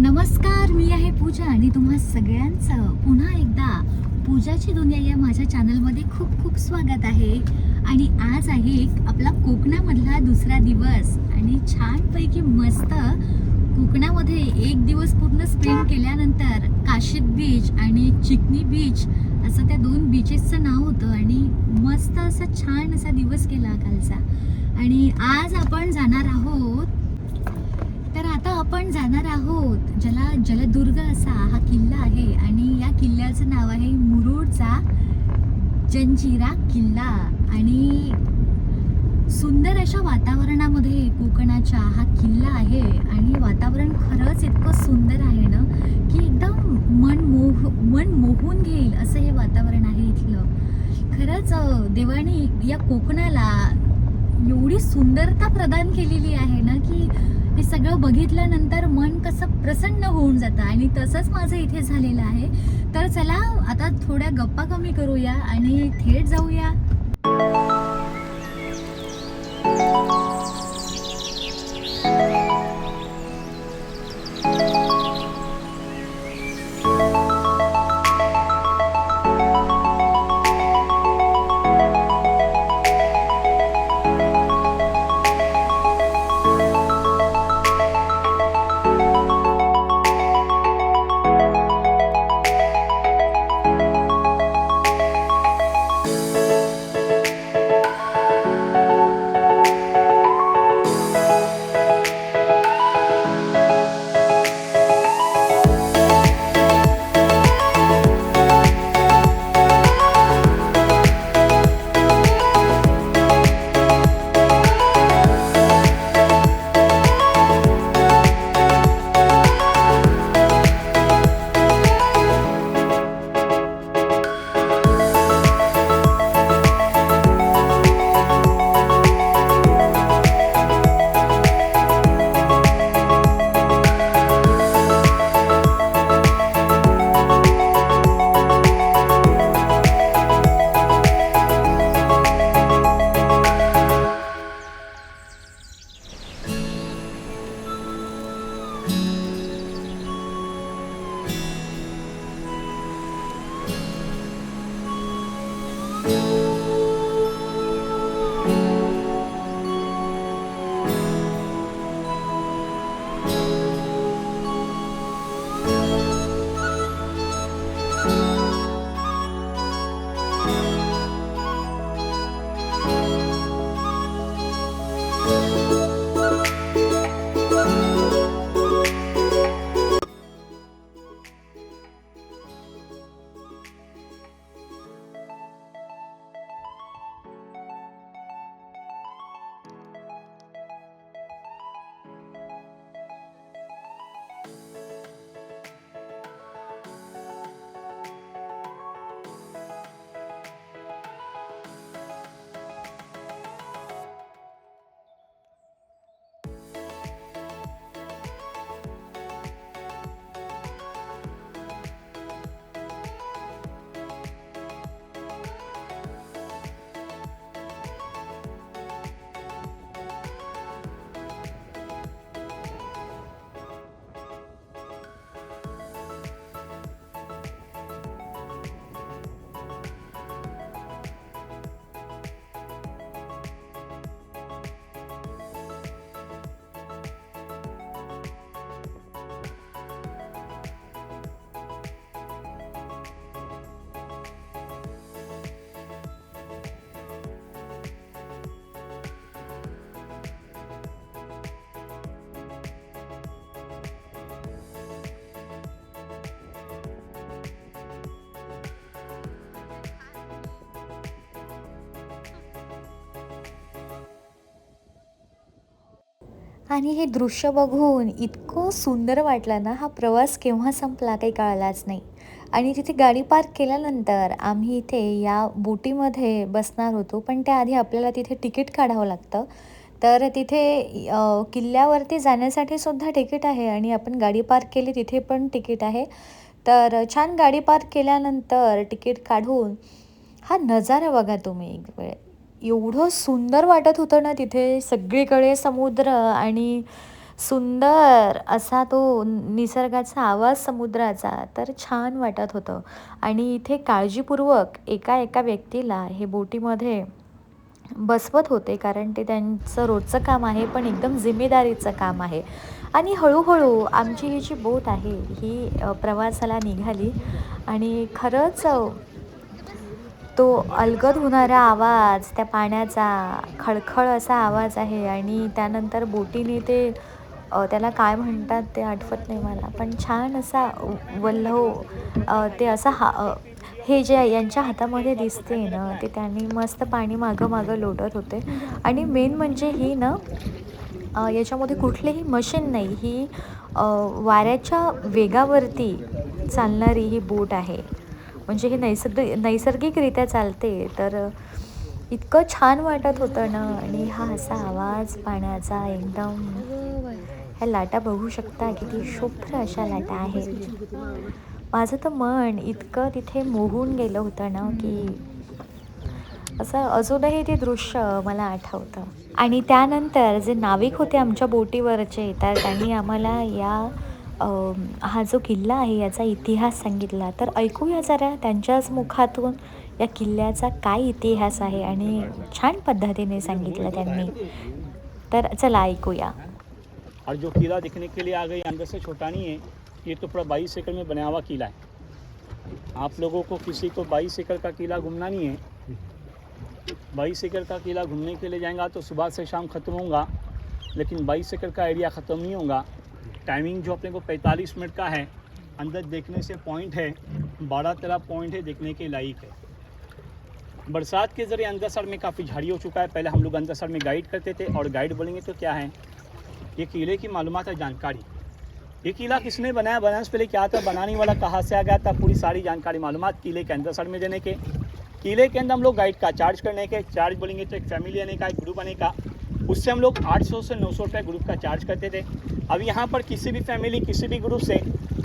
नमस्कार मी आहे पूजा आणि तुम्हा सगळ्यांचं पुन्हा एकदा पूजाची दुनिया या माझ्या चॅनलमध्ये खूप खूप स्वागत आहे. आणि आज आहे आपला कोकणामधला दुसरा दिवस आणि छानपैकी मस्त कोकणामध्ये एक दिवस पूर्ण स्पेंड केल्यानंतर काशीद बीच आणि चिकनी बीच असं त्या दोन बीचेसचं नाव होतं आणि मस्त असा छान असा दिवस केला कालचा. आणि आज आपण जाणार आहोत आपण जाणार आहोत. ज्याला जलदुर्ग असा हा किल्ला आहे. आणि या किल्ल्याचं नाव आहे मुरुडचा जंजिरा किल्ला. आणि सुंदर अशा वातावरणामध्ये कोकणाच्या हा किल्ला आहे. आणि वातावरण खरंच इतकं सुंदर आहे ना की एकदम मन मोह मन मोहून घेईल असं हे वातावरण आहे इथलं. खरंच देवाने या कोकणाला एवढी सुंदरता प्रदान केलेली आहे ना की हे सगळं बघितल्यानंतर मन कसं प्रसन्न होऊन जातं. आणि तसंच माझं इथे झालेलं आहे. तर चला आता थोड्या गप्पा कमी करूया आणि थेट जाऊया. आणि हे दृश्य बघून इतकं सुंदर वाटलं ना हा प्रवास केव्हा संपला काही कळलाच नाही. आणि तिथे गाडी पार्क केल्यानंतर आम्ही इथे या बोटीमध्ये बसणार होतो पण त्याआधी आपल्याला तिथे तिकीट काढावं लागतं. तर तिथे किल्ल्यावरती जाण्यासाठी सुद्धा तिकीट आहे आणि आपण गाडी पार्क केली तिथे पण तिकीट आहे. तर छान गाडी पार्क केल्यानंतर तिकीट काढून हा नजारा बघा तुम्ही एक वेळ. एवढं सुंदर वाटत होतं ना तिथे सगळीकडे समुद्र आणि सुंदर असा तो निसर्गाचा आवाज समुद्राचा तर छान वाटत होतं. आणि इथे काळजीपूर्वक एका एका व्यक्तीला हे बोटीमध्ये बसवत होते कारण ते त्यांचं रोजचं काम आहे पण एकदम जिम्मेदारीचं काम आहे. आणि हळूहळू आमची ही जी बोट आहे ही प्रवासाला निघाली. आणि खरंच तो अलगद होणारा आवाज त्या पाण्याचा खळखळ असा आवाज आहे आणि त्यानंतर बोटीने ते त्याला काय म्हणतात ते आठवत नाही मला पण छान असा वल्हव ते असा हा हे जे यांच्या हातामध्ये दिसते ना ते त्यांनी मस्त पाणी मागं मागं लोटत होते. आणि मेन म्हणजे ही ना याच्यामध्ये कुठलेही मशीन नाही ही वाऱ्याच्या वेगावरती चालणारी ही बोट आहे. म्हणजे हे नैसर्गिक नैसर्गिकरित्या चालते तर इतकं छान वाटत होतं ना आणि हा असा आवाज पाण्याचा एकदम. ह्या लाटा बघू शकता किती शुभ्र अशा लाटा आहेत. माझं तर मन इतकं तिथे मोहून गेलं होतं ना की असं अजूनही ते दृश्य मला आठवतं. आणि त्यानंतर जे नाविक होते आमच्या बोटीवरचे तर त्यांनी आम्हाला या हा जो किल्ला आहे याचा इतिहास सांगितला. तर ऐकूया जरा त्यांच्याच मुखातून या किल्ल्याचा काय इतिहास आहे आणि छान पद्धतीने सांगितलं त्यांनी. तर चला ऐकूया. और जो किला दिखने के लिए आ गई अंदर से छोटा नहीं है ये तो पूरा बाईस एकड़ में बना हुआ किला है। आप लोगों को किसी को बाईस एकड़ का किला घूमना नहीं है। बाईस एकड़ का किला घूमने के लिए जाएंगा तो सुबह से शाम ख़त्म होगा लेकिन बाईस एकड़ का एरिया ख़त्म नहीं होगा। टाइमिंग जो अपने को 45 मिनट का है, अंदर देखने से पॉइंट है, बारह तेरह पॉइंट है देखने के लायक है। बरसात के ज़रिए अंदरसर में काफ़ी झाड़ी हो चुका है। पहले हम लोग अंदरसर में गाइड करते थे और गाइड बोलेंगे तो क्या है? ये किले की मालूम है जानकारी। ये किला किसने बनाया? बनाने से पहले क्या था? बनाने वाला कहाँ से आ गया था? पूरी सारी जानकारी मालूम किले के अंदर सर में देने के। किले के अंदर हम लोग गाइड का चार्ज करने के। चार्ज बोलेंगे तो एक फैमिली आने का, एक ग्रुप आने का। उससे हम लोग 800 से 900 रुपये ग्रुप का चार्ज करते थे। अब यहाँ पर किसी भी फैमिली किसी भी ग्रुप से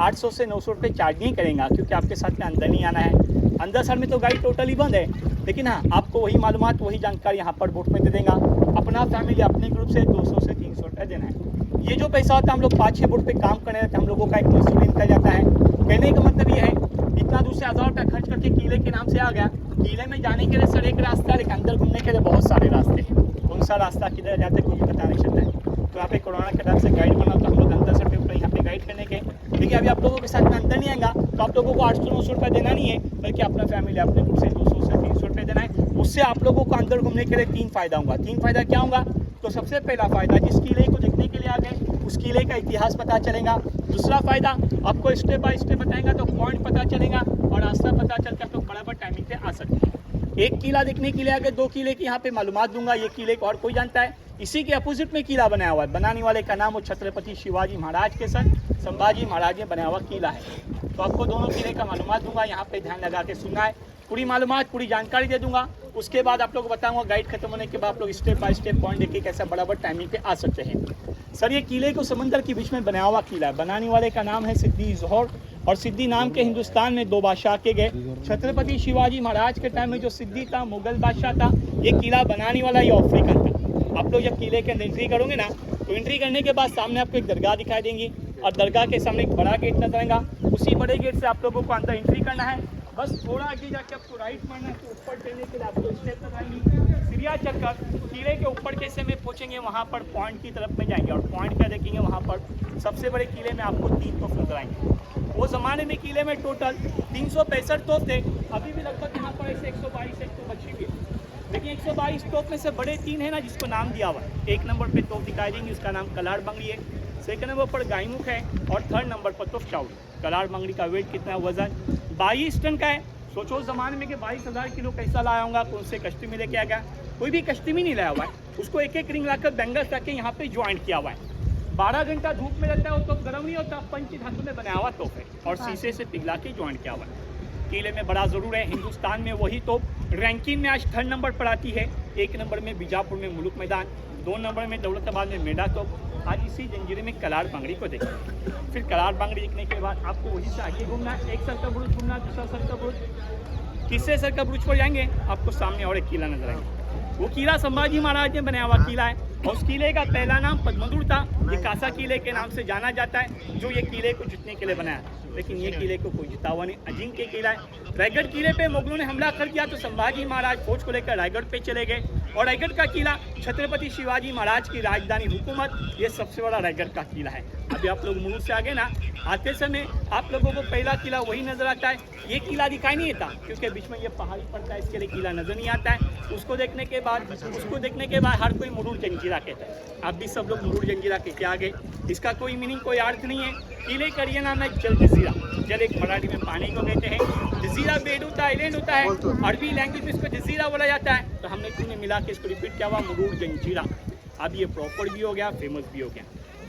800 से 900 रुपये चार्ज नहीं करेगा, क्योंकि आपके साथ में अंदर नहीं आना है। अंदर सर में तो गाइड टोटली बंद है। लेकिन हाँ आपको वही मालूम वही जानकारी यहाँ पर बोट में दे देगा। अपना फैमिली अपने ग्रुप से 200 से 300 रुपये देना है। ये जो पैसा होता है, हम लोग पाँच छः बोट पर काम करने रहते हैं हम लोगों का एक मसूल निकल जाता है। कहने का मतलब ये है, इतना दूर से हज़ार रुपया खर्च करके किले के नाम से आ गया। किले में जाने के लिए सर एक रास्ता है लेकिन अंदर घूमने के लिए बहुत सारे रास्ते हैं। कौन सा रास्ता, किधर जाते हैं, कोई पता नहीं चलता है। तो यहाँ पे कोरोना के टाइम से गाइड बना तो हम लोग अंदर सर पे ऊपर यहाँ पे गाइड करने के देखिए, अभी आप लोगों के साथ में अंदर नहीं आएगा तो आप लोगों को आठ सौ, नौ सौ रुपये देना नहीं है, बल्कि अपना फैमिली अपने ग्रुप से दो सौ से तीन सौ रुपये देना है। उससे आप लोगों को अंदर घूमने के लिए तीन फ़ायदा होगा। तीन फ़ायदा क्या होगा? तो सबसे पहला फ़ायदा, जिस किले को देखने के लिए आ गए, उस किले का इतिहास पता चलेगा। दूसरा फ़ायदा, आपको स्टेप बाय स्टेप बताएँगा तो पॉइंट पता चलेगा और रास्ता पता चल के आप लोग बराबर टाइमिंग पे आ सकते हैं। एक किला देखने के लिए आ गए दो किले की यहाँ पे मालूम दूँगा, ये किले को और कोई जानता है? इसी के अपोजिट में किला बनाया हुआ है। बनाने वाले का नाम वो छत्रपति शिवाजी महाराज के साथ संभाजी महाराज ने बनाया हुआ किला है। तो आपको दोनों किले का मालूम दूँगा, यहाँ पे ध्यान लगा के सुनना है। पूरी मालूम पूरी जानकारी दे दूँगा। उसके बाद आप लोग बताऊँगा गाइड खत्म होने के बाद आप लोग स्टेप बाय स्टेप पॉइंट देखे कैसे बराबर टाइमिंग पे आ सकते हैं। सर, ये किले को समंदर के बीच में बनाया हुआ किला है। बनाने वाले का नाम है सिद्दी जोहर। और सिद्धि नाम के हिंदुस्तान में दो बादशाह के गए। छत्रपति शिवाजी महाराज के टाइम में जो सिद्धि था, मुगल बादशाह था, ये किला बनाने वाला ये अफ्रीकन था। आप लोग जब किले के अंदर एंट्री करोगे ना तो एंट्री करने के बाद सामने आपको एक दरगाह दिखाई देंगी और दरगाह के सामने एक बड़ा गेट नज़र आएगा। उसी बड़े गेट से आप लोगों को अंदर एंट्री करना है। बस थोड़ा आगे जाके आपको राइट मारना है तो ऊपर चलने के लिए आपको स्टेप नज़र आएँगी सीढ़ियाँ चढ़कर किले के ऊपर कैसे में पहुँचेंगे, वहाँ पर पॉइंट की तरफ़ में जाएँगे। और पॉइंट क्या देखेंगे, वहाँ पर सबसे बड़े किले में आपको तीन तोफ नज़र आएँगे। वो ज़माने में किले में टोटल तीन सौ पैंसठ तोप थे अभी भी लगभग यहाँ पर ऐसे एक सौ बाईस, एक तो बची भी है। लेकिन एक सौ बाईस तोप में से बड़े तीन है ना, जिसको नाम दिया हुआ है। एक नंबर पे तोप दिखाई देंगे, उसका नाम कलाड़ बंगड़ी है। सेकंड नंबर पर गायमुख है और थर्ड नंबर पर तोप चाउल कलाड़ मंगड़ी का वेट कितना है वज़न बाईस टन का है। सोचो उस जमाने में कि बाईस हज़ार किलो कैसा लाया होगा कौन से कश्ती में लेके आ गया। कोई भी कश्ती में नहीं लाया हुआ है। उसको एक एक रिंग लाकर बैंगल्स रख के यहाँ पे ज्वाइंट किया हुआ है। बारह घंटा धूप में रहता है वो तो गर्म नहीं होता पंची धातु में बनाया हुआ तोप है। और शीशे से पिघला के ज्वाइंट किया हुआ है। किले में बड़ा ज़रूर है हिंदुस्तान में वही तोप। रैंकिंग में आज थर्ड नंबर पर आती है। एक नंबर में बीजापुर में मुलुक मैदान दो नंबर में दौलताबाद में मेडा तोप। आज इसी जंजीरे में कलाड़ बांगड़ी को देखें। फिर कलाड़ बांगड़ी देखने के बाद आपको वहीं से आगे घूमना है। एक सर का बुरुज घूमना दूसरा सर का बुरुज। तीसरे सर का बुरुज पर जाएँगे, आपको सामने और एक किला नज़र आएगा। वो किला संभाजी महाराज ने बनाया हुआ किला है और उस किले का पहला नाम पद्मदुर था। ये कासा किले के नाम से जाना जाता है, जो ये किले को जीतने के लिए बनाया। लेकिन ये किले को कोई जिता हुआ नहीं। अजिंक्य किला है। रायगढ़ किले पे मुगलों ने हमला कर दिया तो संभाजी महाराज फौज को लेकर रायगढ़ पे चले गए। और रायगढ़ का किला छत्रपति शिवाजी महाराज की राजधानी हुकूमत, ये सबसे बड़ा रायगढ़ का किला है। अभी आप लोग मुरुड से आगे ना, आते समय आप लोगों को पहला किला वही नज़र आता है। ये किला दिखाई नहीं देता, क्योंकि बीच में ये पहाड़ी पड़ता है, इसके लिए किला नज़र नहीं आता है। उसको देखने के बाद, उसको देखने के बाद हर कोई मुरूर जंजीरा कहता है। आप भी सब लोग मुरूर जंजीरा कहते आ गए इसका कोई मीनिंग कोई अर्थ नहीं है। किले करिए नाम है जल जजीरा जल एक मराठी में पानी को कहते हैं। जजीरा बेड होता है आइलैंड होता है। अरबी लैंग्वेज में इसको जजीरा बोला जाता है। तो हमने तीनों मिला के इसको रिपीट किया हुआ मरूर जंजीरा। अब ये प्रॉपर भी हो गया फ़ेमस भी हो गया।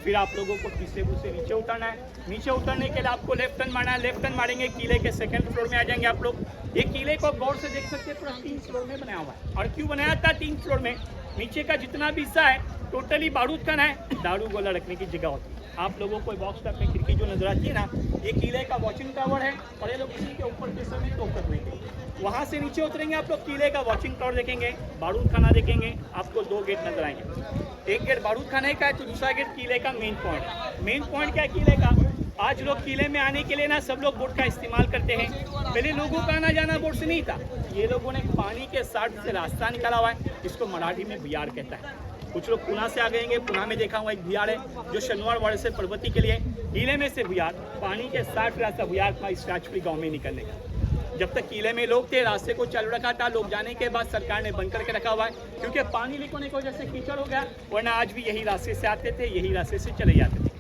फिर आप लोगों को तीसरे फुट से नीचे उतरना है। नीचे उतरने के लिए आपको लेफ़्ट टर्न मारना है। लेफ़्ट टर्न मारेंगे किले के सेकंड फ्लोर में आ जाएँगे आप लोग। ये किले को गौर से देख सकते हैं पूरा तीन फ्लोर में बनाया हुआ है। और क्यों बनाया था तीन फ्लोर में? नीचे का जितना भी हिस्सा है टोटली बारूद खाना है। दारू गोला रखने की जगह होती है। आप लोगों को बॉक्स टाइप में खिड़की जो नज़र आती है ना, ये किले का वॉचिंग टावर है, और ये लोग इसी के ऊपर के समय तो कर देंगे। वहाँ से नीचे उतरेंगे आप लोग, किले का वॉचिंग टावर देखेंगे, बारूद खाना देखेंगे, आपको दो गेट नज़र आएँगे। एक गेट बारूद खाने का है तो दूसरा गेट किले का मेन पॉइंट मेन पॉइंट क्या है किले का? आज लोग किले में आने के लिए ना सब लोग बोट का इस्तेमाल करते हैं। पहले लोगों का आना जाना बोट से नहीं था। ये लोगों ने पानी के साथ से रास्ता निकाला हुआ है जिसको मराठी में बिहार कहता है। कुछ लोग पुणे से आ गएँगे पुणे में देखा हुआ एक बिहार है, जो शनिवार वाड़े से पर्वती के लिए किले में से बिहार पानी के साठ रास्ता बिहार का इस राजपुरी गाँव में निकलने का। जब तक किले में लोग थे, रास्ते को चालू रखा था, लोग जाने के बाद सरकार ने बंद करके रखा हुआ है, क्योंकि पानी लीक होने की वजह से कीचड़ हो गया, वरना आज भी यही रास्ते से आते थे, यही रास्ते से चले जाते थे।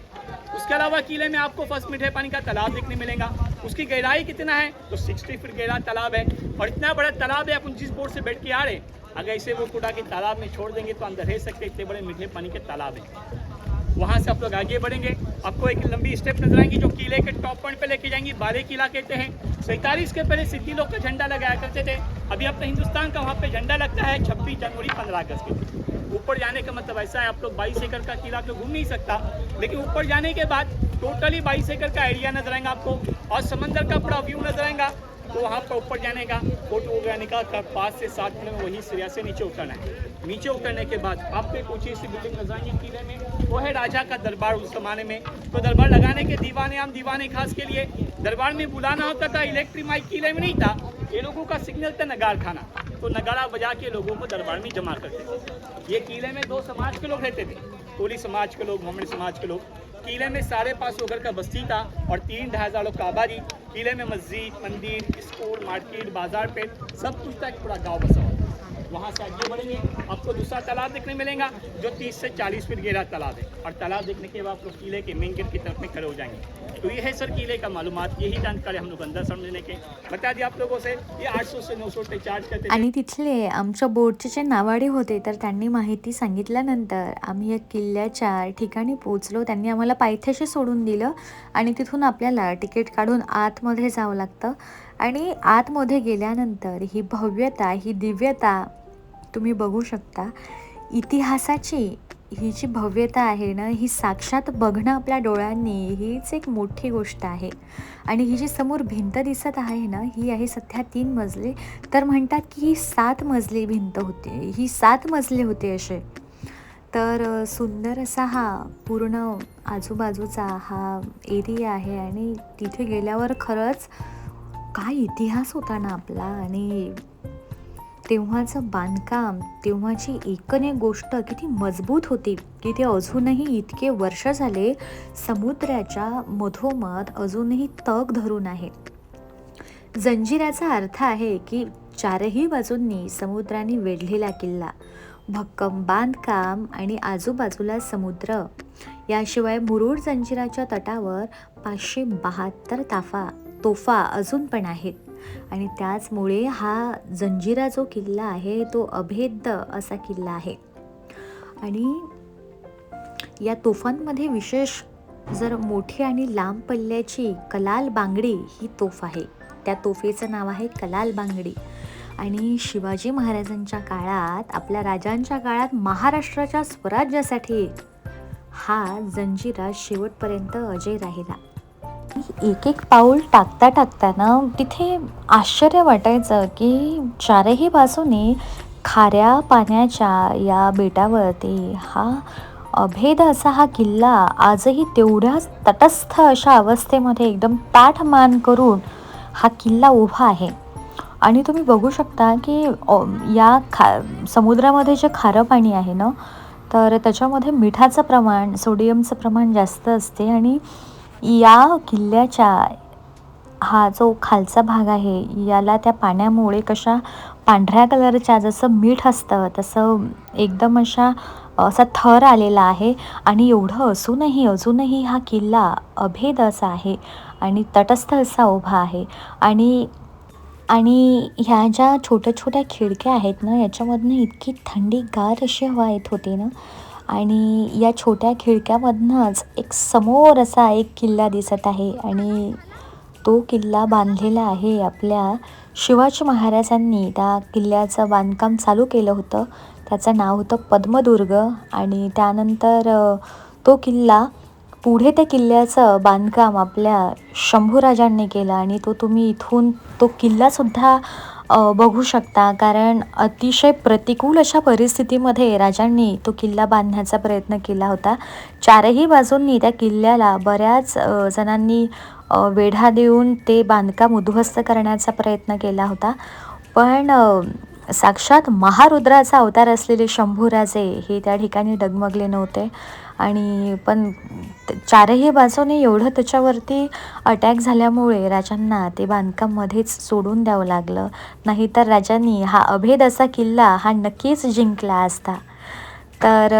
उसके अलावा किले में आपको फ़र्स्ट मीठे पानी का तालाब देखने मिलेगा। उसकी गहराई कितना है? तो 60 फीट गहरा तालाब है, और इतना बड़ा तालाब है अपन जिस बोर्ड से बैठ के आ रहे अगर इसे वो कूड़ा के तालाब में छोड़ देंगे तो अंदर रह सकते इतने बड़े मीठे पानी के तालाब हैं। वहाँ से आप लोग आगे बढ़ेंगे। आपको एक लंबी स्टेप नज़र आएँगी जो किले के टॉप पॉइंट पे लेके जाएँगी बाले किला कहते हैं। सैतालीस के पहले सिद्धि लोग का झंडा लगाया करते थे। अभी अपने हिंदुस्तान का वहाँ पे झंडा लगता है, छब्बीस जनवरी पंद्रह अगस्त के। ऊपर जाने का मतलब ऐसा है, आप लोग बाईस एकड़ का किला तो घूम नहीं सकता। लेकिन ऊपर जाने के बाद टोटली बाईस एकड़ का एरिया नज़र आएगा आपको और समंदर का पूरा व्यू नज़र आएगा। तो वहाँ पर ऊपर जाने का फ़ोटो निकाल कर पाँच से सात मिनट में वही सिरिया से नीचे उतरना है। नीचे उतरने के बाद आपको एक ऊँची सी बिल्डिंग नज़र किले में। वो है राजा का दरबार उस जमाने में। तो दरबार लगाने के दीवाने, आम दीवाने खास के लिए दरबार में बुलाना होता था, इलेक्ट्रिक माइक किले में नहीं था। ये लोगों का सिग्नल था नगार खाना। तो नगाड़ा बजा के लोगों को दरबार में जमा करते थे। ये किले में दो समाज के लोग रहते थे। कोली समाज के लोग, मोहम्मद समाज के लोग। किले में साढ़े पाँच सौ घर का बस्ती था और तीन ढाई हजार लोग का आबादी किले में मस्जिद मंदिर स्कूल मार्केट बाजार पेट सब कुछ था एक पूरा गाँव बसा हुआ वहाँ से आगे बढ़ेंगे। आपको दूसरा तालाब देखने मिलेगा जो 30 से 40 फीट गहरा तालाब है। और तालाब देखने के बाद आप लोग किले के मेन गेट की तरफ में खड़े हो जाएंगे। तो ये है सर किले का मालूम यही जानकारी हम लोग अंदर समझने के बता दिया आप लोगों से ये 800 से 900 रुपये चार्ज करते आणि तिथले आमच्या बोर्डचे जे नावाडे होते तर त्यांनी माहिती सांगितल्यानंतर आम्ही या किल्ल्याच्या ठिकाणी पोचलो त्यांनी आम्हाला पायथ्याशी सोडून दिलं आणि तिथून आपल्याला तिकीट काढून आतमध्ये जावं लागतं. आणि आतमध्ये गेल्यानंतर ही भव्यता ही दिव्यता तुम्ही बघू शकता. इतिहासाची ही जी भव्यता आहे ना ही साक्षात बघणं आपल्या डोळ्यांनी हीच एक मोठी गोष्ट आहे. आणि ही जी समोर भिंत दिसत आहे ना ही आहे सध्या तीन मजली. तर म्हणतात की ही सात मजली भिंत होती ही सात मजले होते असे. तर सुंदर असा हा पूर्ण आजूबाजूचा हा एरिया आहे आणि तिथे गेल्यावर खरंच काय इतिहास होता ना आपला? आणि तेव्हाचं बांधकाम तेव्हाची एकने गोष्ट किती मजबूत होती की ते अजूनही इतके वर्ष झाले समुद्राच्या मधोमध अजूनही तग धरून आहे. जंजिराचा अर्थ आहे की चारही बाजूंनी समुद्राने वेढलेला किल्ला भक्कम बांधकाम आणि आजूबाजूला समुद्र. याशिवाय मुरुड जंजिराच्या तटावर पाचशे बहात्तर ताफा तोफा अजून पण आहेत. आणि त्याचमुळे हा जंजिरा जो किल्ला आहे तो अभेद्य असा किल्ला आहे. आणि या तोफांमध्ये विशेष जर मोठी आणि लांब पल्ल्याची कलाल बांगडी ही तोफ आहे. त्या तोफेचं नाव आहे कलाल बांगडी. आणि शिवाजी महाराजांच्या काळात आपल्या राजांच्या काळात महाराष्ट्राच्या स्वराज्यासाठी हा जंजिरा शेवटपर्यंत अजय राहिला. एक एक पाऊल टाकता टाकताना तिथे आश्चर्य वाटायचं की चारही बाजूने खाऱ्या पाण्याच्या या बेटावरती हा अभेद असा हा किल्ला आजही तेवढ्याच तटस्थ अशा अवस्थेमध्ये एकदम ताठ मान करून हा किल्ला उभा आहे. आणि तुम्ही बघू शकता की या खा समुद्रामध्ये जे खारं पाणी आहे ना तर त्याच्यामध्ये मिठाचं प्रमाण सोडियमचं प्रमाण जास्त असते आणि या किल्ल्याच्या हा जो खालचा भाग आहे याला त्या पाण्यामुळे कशा पांढऱ्या कलरच्या जसं मीठ असतं तसं एकदम अशा असा थर आलेला आहे. आणि एवढं असूनही अजूनही हा किल्ला अभेद असा आहे आणि तटस्थ असा उभा आहे. आणि आणि ह्या ज्या छोट्या छोट्या खिडक्या आहेत ना याच्यामधनं इतकी थंडीगार अशी हवा येत होती ना आणि या छोट्या खिडक्यामधनंच एक समोर असा एक किल्ला दिसत आहे आणि तो किल्ला बांधलेला आहे. आपल्या शिवाजी महाराजांनी त्या किल्ल्याचं बांधकाम चालू केलं होतं. त्याचं नाव होतं पद्मदुर्ग आणि त्यानंतर तो किल्ला पुढे त्या किल्ल्याचं बांधकाम आपल्या शंभूराजांनी केलं आणि तो तुम्ही इथून तो किल्लासुद्धा बघू शकता. कारण अतिशय प्रतिकूल अशा परिस्थितीमध्ये राजांनी तो किल्ला बांधण्याचा प्रयत्न केला होता. चारही बाजूंनी त्या किल्ल्याला बऱ्याच जणांनी वेढा देऊन ते बांधकाम उद्ध्वस्त करण्याचा प्रयत्न केला होता. पण साक्षात महारुद्राचा अवतार असलेले शंभूराजे हे त्या ठिकाणी डगमगले नव्हते. आणि पण चारही बाजूने एवढं त्याच्यावरती अटॅक झाल्यामुळे राजांना ते बांधकाममध्येच सोडून द्यावं लागलं. नाहीतर राजांनी हा अभेद असा किल्ला हा नक्कीच जिंकला असता. तर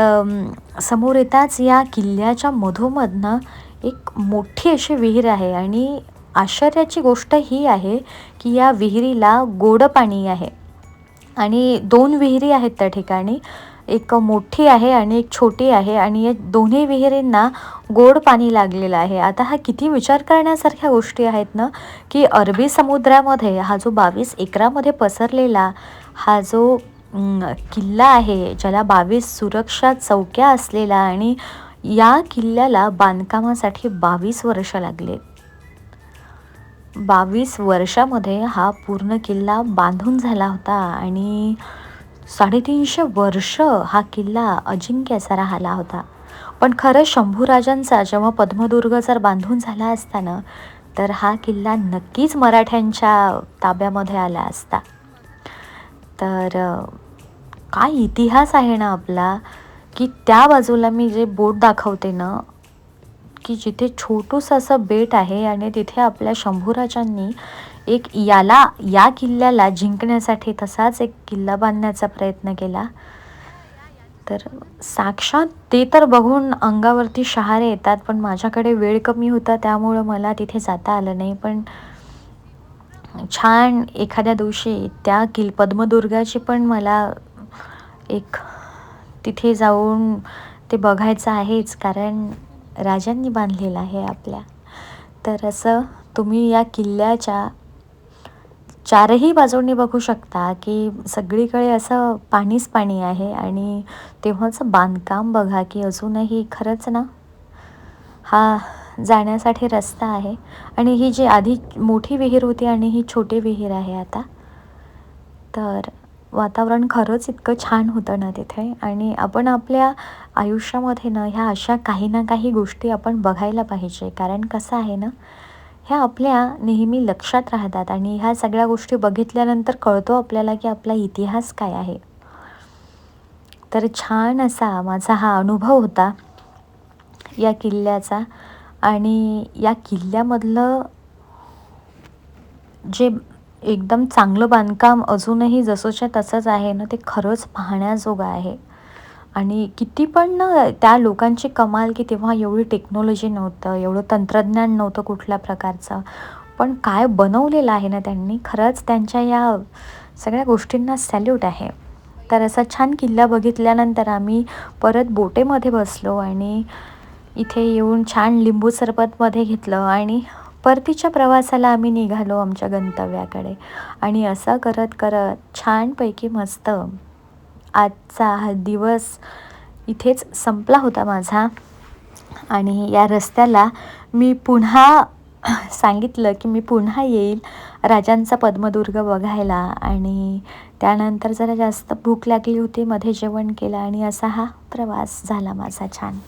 समोर येताच या किल्ल्याच्या मधोमधनं एक मोठी अशी विहीर आहे आणि आश्चर्याची गोष्ट ही आहे की या विहिरीला गोड पाणी आहे. आणि दोन विहिरी आहेत त्या ठिकाणी. एक मोठी आहे आणि एक छोटी आहे आणि या दोन्ही विहिरींना गोड पाणी लागलेलं आहे. आता हा किती विचार करण्यासारख्या गोष्टी आहेत ना की अरबी समुद्रामध्ये हा जो बावीस एकरामध्ये पसरलेला हा जो किल्ला आहे ज्याला बावीस सुरक्षा चौक्या असलेला आणि या किल्ल्याला बांधकामासाठी बावीस वर्ष लागले. बावीस वर्षामध्ये हा पूर्ण किल्ला बांधून झाला होता आणि साडेतीनशे वर्ष हा किल्ला अजिंक्य असा राहिला होता. पण खरं शंभूराजांचा जेव्हा पद्मदुर्ग जर बांधून झाला असता ना तर हा किल्ला नक्कीच मराठ्यांच्या ताब्यामध्ये आला असता. तर काय इतिहास आहे ना आपला की त्या बाजूला मी जे बोट दाखवते ना की जिथे छोटूसं असं बेट आहे आणि तिथे आपल्या शंभूराजांनी एक याला या किल्ल्याला जिंकण्यासाठी तसाच एक किल्ला बांधण्याचा प्रयत्न केला. तर साक्षात ते तर बघून अंगावरती शहारे येतात पण माझ्याकडे वेळ कमी होता त्यामुळं मला तिथे जाता आलं नाही. पण छान एखाद्या दिवशी त्या किल पद्मदुर्गाची पण मला एक तिथे जाऊन ते बघायचं आहेच कारण राजांनी बांधलेलं आहे आपल्या. तर असं तुम्ही या किल्ल्याच्या चारही बाजूंनी बघू शकता की सगळीकडे असं पाणीच पाणी आहे आणि तेव्हाचं बांधकाम बघा की अजूनही खरंच ना? हा जाण्यासाठी रस्ता आहे आणि ही जी आधी मोठी विहीर होती आणि ही छोटी विहीर आहे आता तर वातावरण खरंच इतकं छान होतं ना तिथे आणि आपण आपल्या आयुष्यामध्ये ना ह्या अशा काही ना काही गोष्टी आपण बघायला पाहिजे. कारण कसं आहे ना ह्या आपल्या नेहमी लक्षात राहतात आणि ह्या सगळ्या गोष्टी बघितल्यानंतर कळतो आपल्याला की आपला इतिहास काय आहे. तर छान असा माझा हा अनुभव होता या किल्ल्याचा आणि या किल्ल्यामधलं जे एकदम चांगलं बांधकाम अजूनही जसंच्या तसंच आहे ना ते खरंच पाहण्याजोगं आहे. आणि किती पण ना त्या लोकांची कमाल की तेव्हा एवढी टेक्नॉलॉजी नव्हतं एवढं तंत्रज्ञान नव्हतं कुठल्या प्रकारचं. पण काय बनवलेलं आहे ना त्यांनी खरंच त्यांच्या या सगळ्या गोष्टींना सॅल्यूट आहे. तर असा छान किल्ला बघितल्यानंतर आम्ही परत बोटेमध्ये बसलो आणि इथे येऊन छान लिंबू सरबतमध्ये घेतलं आणि परतीच्या प्रवासाला आम्ही निघालो आमच्या गंतव्याकडे. आणि असं करत करत छानपैकी मस्त आजचा हा दिवस इथेच संपला होता माझा. आणि या रस्त्याला मी पुन्हा सांगितलं की मी पुन्हा येईल राजांचा पद्मदुर्ग बघायला. आणि त्यानंतर जरा जास्त भूक लागली होती मध्ये जेवण केलं आणि असा हा प्रवास झाला माझा छान.